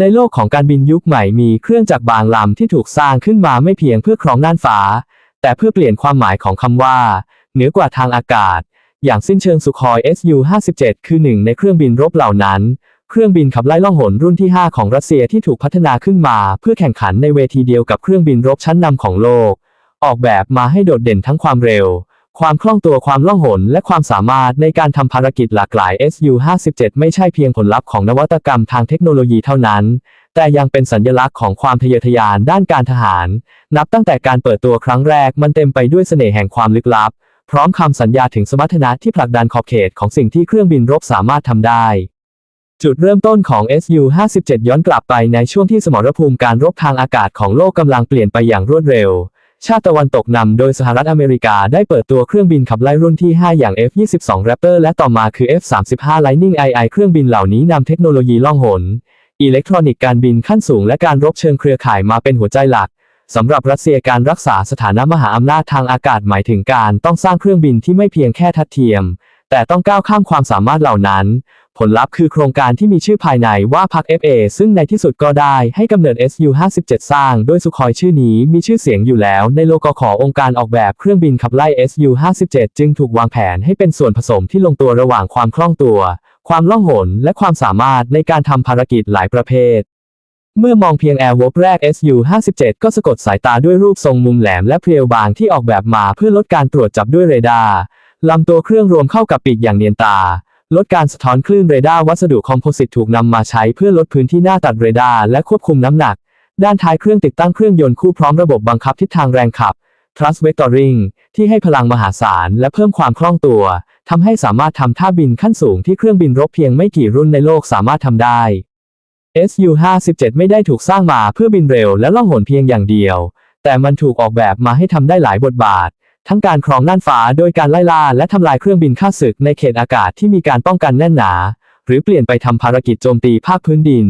ในโลกของการบินยุคใหม่มีเครื่องจักรบางลำที่ถูกสร้างขึ้นมาไม่เพียงเพื่อครองน่านฟ้า แต่เพื่อเปลี่ยนความหมายของคำว่า เหนือกว่าทางอากาศ อย่างสิ้นเชิงสุคอย Su-57 คือหนึ่งในเครื่องบินรบเหล่านั้น เครื่องบินขับไล่ล่องหนรุ่นที่ 5 ของรัสเซียที่ถูกพัฒนาขึ้นมา เพื่อแข่งขันในเวทีเดียวกับเครื่องบินรบชั้นนำของโลก ออกแบบมาให้โดดเด่นทั้งความเร็ว ความคล่องตัวความล่องหนและความสามารถในการทำภารกิจหลากหลาย Su-57 ไม่ใช่เพียงผลลัพธ์ของนวัตกรรมทางเทคโนโลยีเท่านั้น แต่ยังเป็นสัญลักษณ์ของความทะเยอทะยานด้านการทหาร นับตั้งแต่การเปิดตัวครั้งแรกมันเต็มไปด้วยเสน่ห์แห่งความลึกลับ พร้อมคำสัญญาถึงสมรรถนะที่ผลักดันขอบเขตของสิ่งที่เครื่องบินรบสามารถทำได้จุดเริ่มต้นของ Su-57 ย้อนกลับไปในช่วงที่สมรภูมิการรบทางอากาศของโลกกำลังเปลี่ยนไปอย่างรวดเร็ว ชาติตะวันตกนำโดยสหรัฐอเมริกาได้เปิดตัวเครื่องบินขับไล่รุ่นที่ 5 อย่าง F-22 Raptor และต่อมาคือ F-35 Lightning II เครื่องบินเหล่านี้นำเทคโนโลยีล่องหน อิเล็กทรอนิกส์การบินขั้นสูงและการรบเชิงเครือข่ายมาเป็นหัวใจหลักสำหรับรัสเซียการรักษาสถานะมหาอำนาจทางอากาศหมายถึงการต้องสร้างเครื่องบินที่ไม่เพียงแค่ทัดเทียม แต่ต้องก้าวข้ามความสามารถเหล่านั้น ผลลัพธ์คือโครงการที่มีชื่อภายในว่าพัก FA ซึ่งในที่สุดก็ได้ให้กำเนิด SU-57 สร้างด้วยสุคอยชื่อนี้มีชื่อเสียงอยู่แล้ว ในโลกขององค์การออกแบบเครื่องบินขับไล่ SU-57 จึงถูกวางแผนให้เป็นส่วนผสมที่ลงตัวระหว่างความคล่องตัว ความล่องหน และความสามารถในการทำภารกิจหลายประเภทเมื่อมองเพียง Airwolf แรก SU-57 ก็สะกดสายตาด้วยรูปทรงมุมแหลมและเพรียวบางที่ออกแบบมาเพื่อลดการตรวจจับด้วยเรดาร์ลำตัวเครื่องรวมเข้ากับปีกอย่างเนียนตา ลดการสะท้อนคลื่นเรดาร์วัสดุคอมโพสิตถูกนำมาใช้เพื่อลดพื้นที่หน้าตัดเรดาร์และควบคุมน้ำหนัก ด้านท้ายเครื่องติดตั้งเครื่องยนต์คู่พร้อมระบบบังคับทิศทางแรงขับ thrust vectoring ที่ให้พลังมหาศาลและเพิ่มความคล่องตัวทำให้สามารถทำท่าบินขั้นสูงที่เครื่องบินรบเพียงไม่กี่รุ่นในโลกสามารถทำได้ Su-57 ไม่ได้ถูกสร้างมาเพื่อบินเร็วและล่องหนเพียงอย่างเดียว แต่มันถูกออกแบบมาให้ทำได้หลายบทบาท ทั้งการครองน่านฟ้าโดยการไล่ล่าและทำลายเครื่องบินฆ่าศึกในเขตอากาศที่มีการป้องกันแน่นหนา หรือเปลี่ยนไปทำภารกิจโจมตีภาคพื้นดิน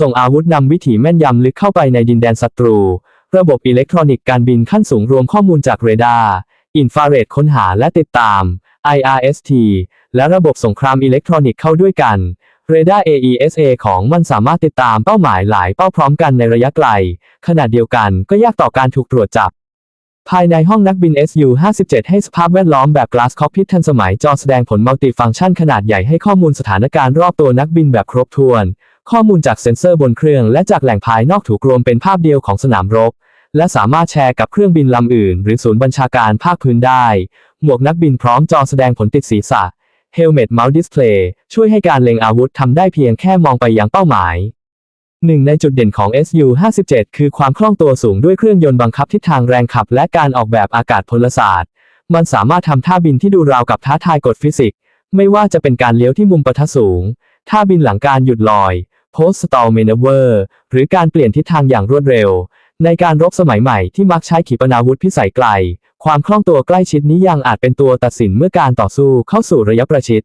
ส่งอาวุธนำวิถีแม่นยำลึกเข้าไปในดินแดนศัตรู ระบบอิเล็กทรอนิกส์การบินขั้นสูงรวมข้อมูลจากเรดาร์อินฟราเรดค้นหาและติดตาม IRST และระบบสงครามอิเล็กทรอนิกส์เข้าด้วยกันเรดาร์ AESA ของมันสามารถติดตามเป้าหมายหลายเป้าพร้อมกันในระยะไกล ขณะเดียวกันก็ยากต่อการถูกตรวจจับ ภายในห้องนักบิน SU-57 ให้สภาพแวดล้อมแบบ Glass Cockpit ทันสมัยจอแสดงผลมัลติฟังก์ชันขนาดใหญ่ให้ข้อมูลสถานการณ์รอบตัวนักบินแบบครบถ้วน ข้อมูลจากเซ็นเซอร์บนเครื่องและจากแหล่งภายนอกถูกรวมเป็นภาพเดียวของสนามรบ และสามารถแชร์กับเครื่องบินลำอื่น หรือศูนย์บัญชาการภาคพื้นได้ หมวกนักบินพร้อมจอแสดงผลติดศีรษะ Helmet Mount Display ช่วยให้การเล็งอาวุธทำได้เพียงแค่มองไปยังเป้าหมาย หนึ่งในจุดเด่นของ Su-57 คือความคล่องตัวสูงด้วยเครื่องยนต์บังคับทิศทางแรงขับ และการออกแบบอากาศพลศาสตร์ มันสามารถทำท่าบินที่ดูราวกับท้าทายกฎฟิสิกส์ ไม่ว่าจะเป็นการเลี้ยวที่มุมปะทะสูง ท่าบินหลังการหยุดลอย Post Stall Maneuver หรือการเปลี่ยนทิศทางอย่างรวดเร็ว ในการรบสมัยใหม่ที่มักใช้ขีปนาวุธพิสัยไกล ความคล่องตัวใกล้ชิดนี้ยังอาจเป็นตัวตัดสินเมื่อการต่อสู้เข้าสู่ระยะประชิด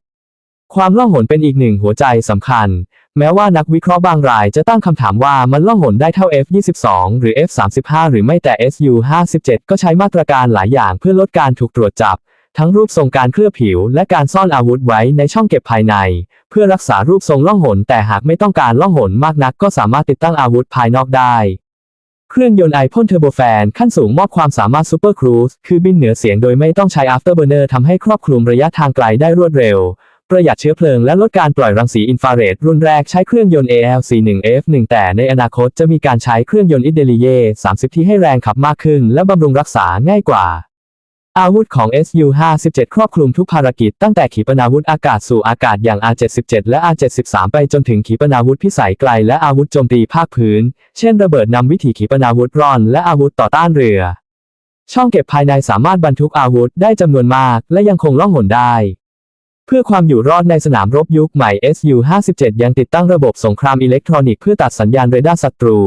ความล่องหนเป็นอีกหนึ่งหัวใจสำคัญ แม้ว่านักวิเคราะห์บางรายจะตั้งคำถามว่ามันล่องหนได้เท่า F22 หรือ F35 หรือไม่แต่ Su-57 ก็ใช้มาตรการหลายอย่างเพื่อลดการถูกตรวจจับ ทั้งรูปทรงการเคลือบผิว และการซ่อนอาวุธไว้ในช่องเก็บภายใน เพื่อรักษารูปทรงล่องหนแต่หากไม่ต้องการล่องหนมากนักก็สามารถติดตั้งอาวุธภายนอกได้เครื่องยนต์ไอพ่นเทอร์โบแฟนขั้นสูงมอบความสามารถซูเปอร์ครูซคือบินเหนือเสียงโดยไม่ต้องใช้ afterburner ทำให้ครอบคลุมระยะทางไกลได้รวดเร็ว ประหยัดเชื้อเพลิงและลดการปล่อยรังสีอินฟราเรดรุ่นแรกใช้เครื่องยนต์ ALC1F1 แต่ในอนาคตจะมีการใช้เครื่องยนต์อิเดลีเย่30 ที่ให้แรงขับมากขึ้น และบำรุงรักษาง่ายกว่า อาวุธของ Su-57 ครอบคลุมทุกภารกิจตั้งแต่ขีปนาวุธอากาศสู่อากาศอย่าง R-77 และ R-73 ไปจนถึงขีปนาวุธพิสัยไกลและอาวุธโจมตีภาคพื้น เช่นระเบิดนำวิถีขีปนาวุธร่อน และอาวุธต่อต้านเรือ ช่องเก็บภายในสามารถบรรทุกอาวุธได้จำนวนมาก และยังคงล่องหนได้ เพื่อความอยู่รอดในสนามรบยุคใหม่ Su-57 ยังติดตั้งระบบสงครามอิเล็กทรอนิกส์เพื่อตัดสัญญาณเรดาร์ศัตรู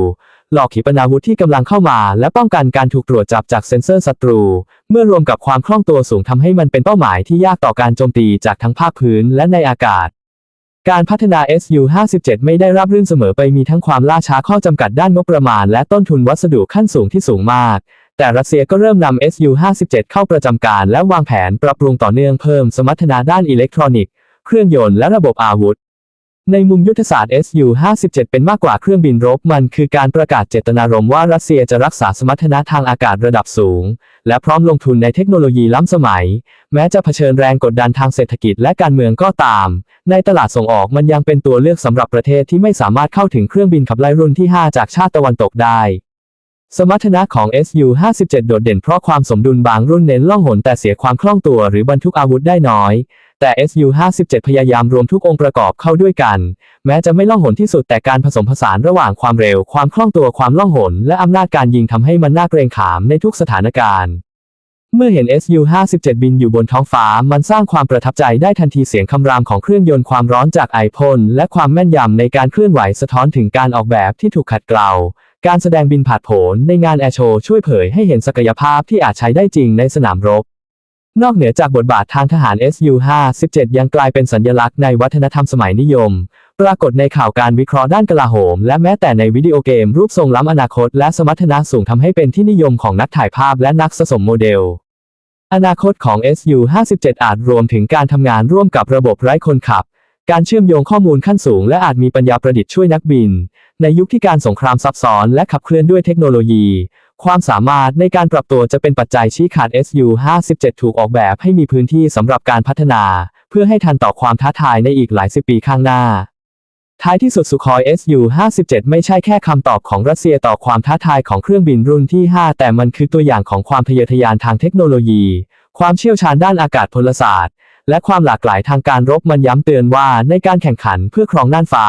หลอกขีปนาวุธที่กำลังเข้ามา และป้องกันการถูกตรวจจับจากเซ็นเซอร์ศัตรู เมื่อรวมกับความคล่องตัวสูงทำให้มันเป็นเป้าหมายที่ยากต่อการโจมตีจากทั้งภาคพื้นและในอากาศการพัฒนา Su-57 ไม่ได้ราบรื่นเสมอไปมีทั้งความล่าช้าข้อจำกัดด้านงบประมาณและต้นทุนวัสดุขั้นสูงที่สูงมาก แต่รัสเซียก็เริ่มนำ Su-57 เข้าประจำการและวางแผนปรับปรุงต่อเนื่องเพิ่มสมรรถนะด้านอิเล็กทรอนิกส์ เครื่องยนต์และระบบอาวุธ ในมุมยุทธศาสตร์ Su-57 เป็นมากกว่าเครื่องบินรบมันคือการประกาศเจตนารมณ์ว่ารัสเซียจะรักษาสมรรถนะทางอากาศระดับสูง และพร้อมลงทุนในเทคโนโลยีล้ำสมัย แม้จะเผชิญแรงกดดันทางเศรษฐกิจและการเมืองก็ตาม ในตลาดส่งออกมันยังเป็นตัวเลือกสำหรับประเทศที่ไม่สามารถเข้าถึงเครื่องบินขับไล่รุ่นที่ 5 จากชาติตะวันตกได้ สมรรถนะของ Su-57 โดดเด่นเพราะความสมดุลบางรุ่นเน้นล่องหนแต่เสียความคล่องตัวหรือบรรทุกอาวุธได้น้อย แต่ Su-57 พยายามรวมทุกองค์ประกอบเข้าด้วยกัน แม้จะไม่ล่องหนที่สุดแต่การผสมผสานระหว่างความเร็ว ความคล่องตัวความล่องหน และอำนาจการยิงทำให้มันน่าเกรงขามในทุกสถานการณ์ เมื่อเห็น Su-57 บินอยู่บนท้องฟ้ามันสร้างความประทับใจได้ทันทีเสียงคำรามของเครื่องยนต์ความร้อนจากไอพ่นและความแม่นยำในการเคลื่อนไหวสะท้อนถึงการออกแบบที่ถูกขัดเกลา การแสดงบินผาดโผนในงานแอร์โชว์ช่วยเผยให้เห็นศักยภาพที่อาจใช้ได้จริงในสนามรบ นอกเหนือจากบทบาททางทหาร Su-57 ยังกลายเป็นสัญลักษณ์ในวัฒนธรรมสมัยนิยม ปรากฏในข่าวการวิเคราะห์ด้านกลาโหม และแม้แต่ในวิดีโอเกมรูปทรงล้ำอนาคต และสมรรถนะสูงทำให้เป็นที่นิยมของนักถ่ายภาพและนักสะสมโมเดลอนาคตของ Su-57 อาจรวมถึงการทำงานร่วมกับระบบไร้คนขับ การเชื่อมโยงข้อมูลขั้นสูงและอาจมีปัญญาประดิษฐ์ช่วยนักบิน ในยุคที่การสงครามซับซ้อนและขับเคลื่อนด้วยเทคโนโลยี ความสามารถในการปรับตัวจะเป็นปัจจัยชี้ขาด Su-57 ถูกออกแบบให้มีพื้นที่สำหรับการพัฒนา เพื่อให้ทันต่อความท้าทายในอีกหลายสิบปีข้างหน้า ท้ายที่สุดสุคอย Su-57 ไม่ใช่แค่คำตอบของรัสเซียต่อความท้าทายของเครื่องบินรุ่นที่ 5 แต่มันคือตัวอย่างของความทะเยอทะยานทางเทคโนโลยี ความเชี่ยวชาญด้านอากาศพลศาสตร์ และความหลากหลายทางการรบมันย้ำเตือนว่าในการแข่งขันเพื่อครองน่านฟ้า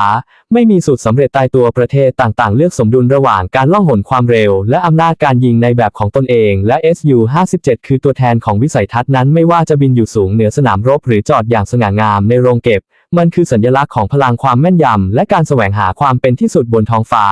ไม่มีสูตรสำเร็จตายตัวประเทศต่างๆ เลือกสมดุลระหว่างการล่องหนความเร็ว และอำนาจการยิงในแบบของตนเอง และ Su-57 คือตัวแทนของวิสัยทัศน์นั้นไม่ว่าจะบินอยู่สูงเหนือสนามรบ หรือจอดอย่างสง่างามในโรงเก็บ มันคือสัญลักษณ์ของพลังความแม่นยำและการแสวงหาความเป็นที่สุดบนท้องฟ้า